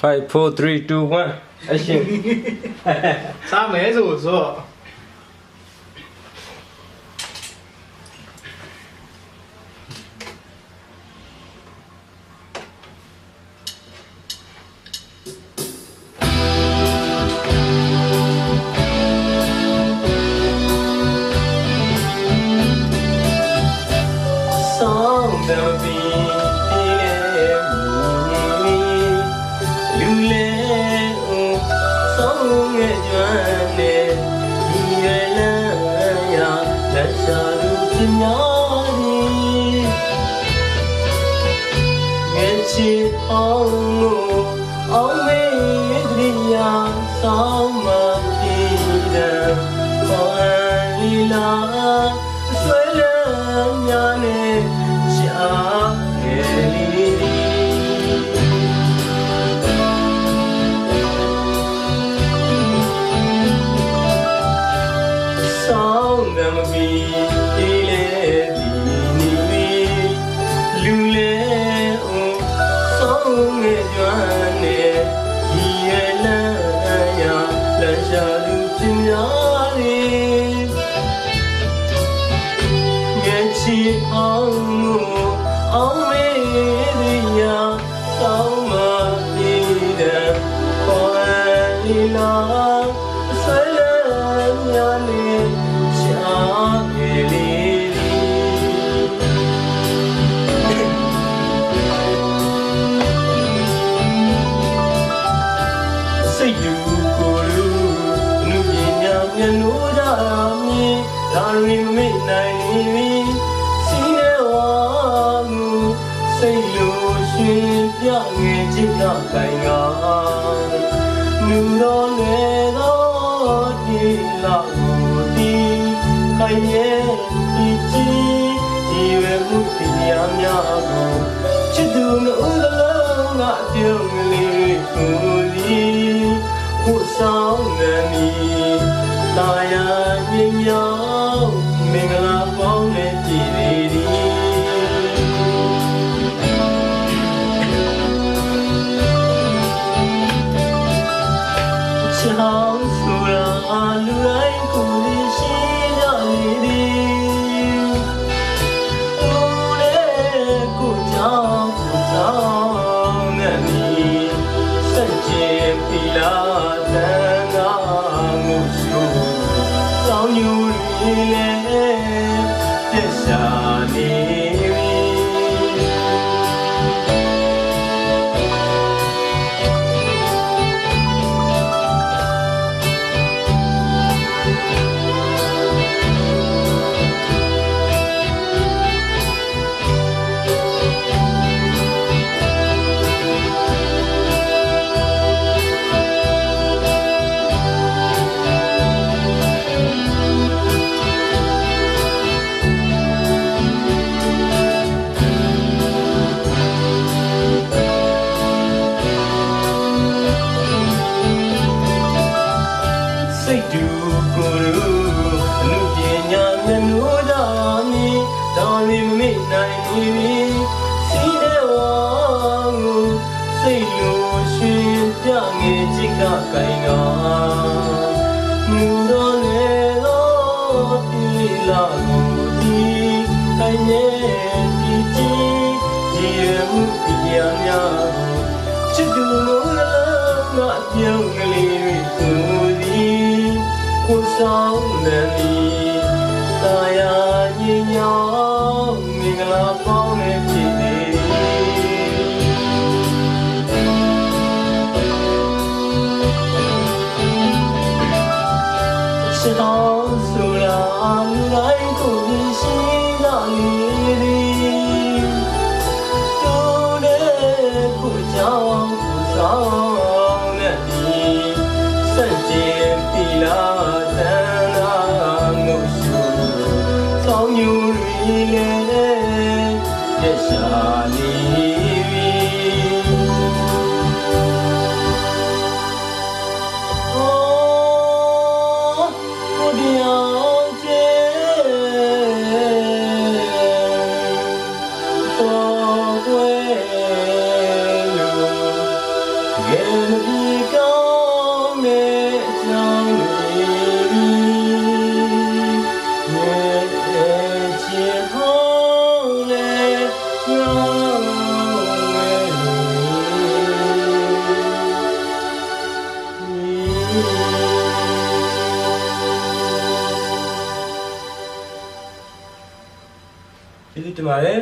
5 4 3 2 1အရှင်စားမယ်ဆိုဆိုတော့ဆောင်တော်ပြီး လူပြများဒီငယ်ချီအောင်ကိုအောင် လမ်းရှာလူပြ ညာမျက်နှိုးကြမည်ဒါရီမိတ်နိုင်ပြီစီနေဝါမူစိတ်လိုရှင်ပြငယ်ချစ်ကတိုင်ကလူတော်လေတော်ဒီလာကိုဒီခိုင်ရဲ့ဒီကြည်ဒီဝဲမှုတရားများကိုချစ်သူနှုတ်လုံးကပြုံးလေးကိုဒီကိုဆောင်နေမီ တာယာမြင်မြောင်မင်္ဂလာပေါင်းနဲ့ကြည်လေးဒီချောင်းဆူရာလူတိုင်းကို ရီလေ ရှင်ပြငယ်ချစ်ကကိုင်ကမူတော်လေတော့ဒီလာကိုဒီတိုင်ရဲ့ဒီကြည်ဒီရမှုတရားများကိုချစ်သူလို့လည်းငါပြုံးကလေးကိုဒီကိုဆောင်နေပြီတာယာညင်ညောင်းမင်္ဂလာပေါ نبي سجل تلاوتنا مكسور صون يريلي يشالي ကျေးဇူးတင်ပါတယ်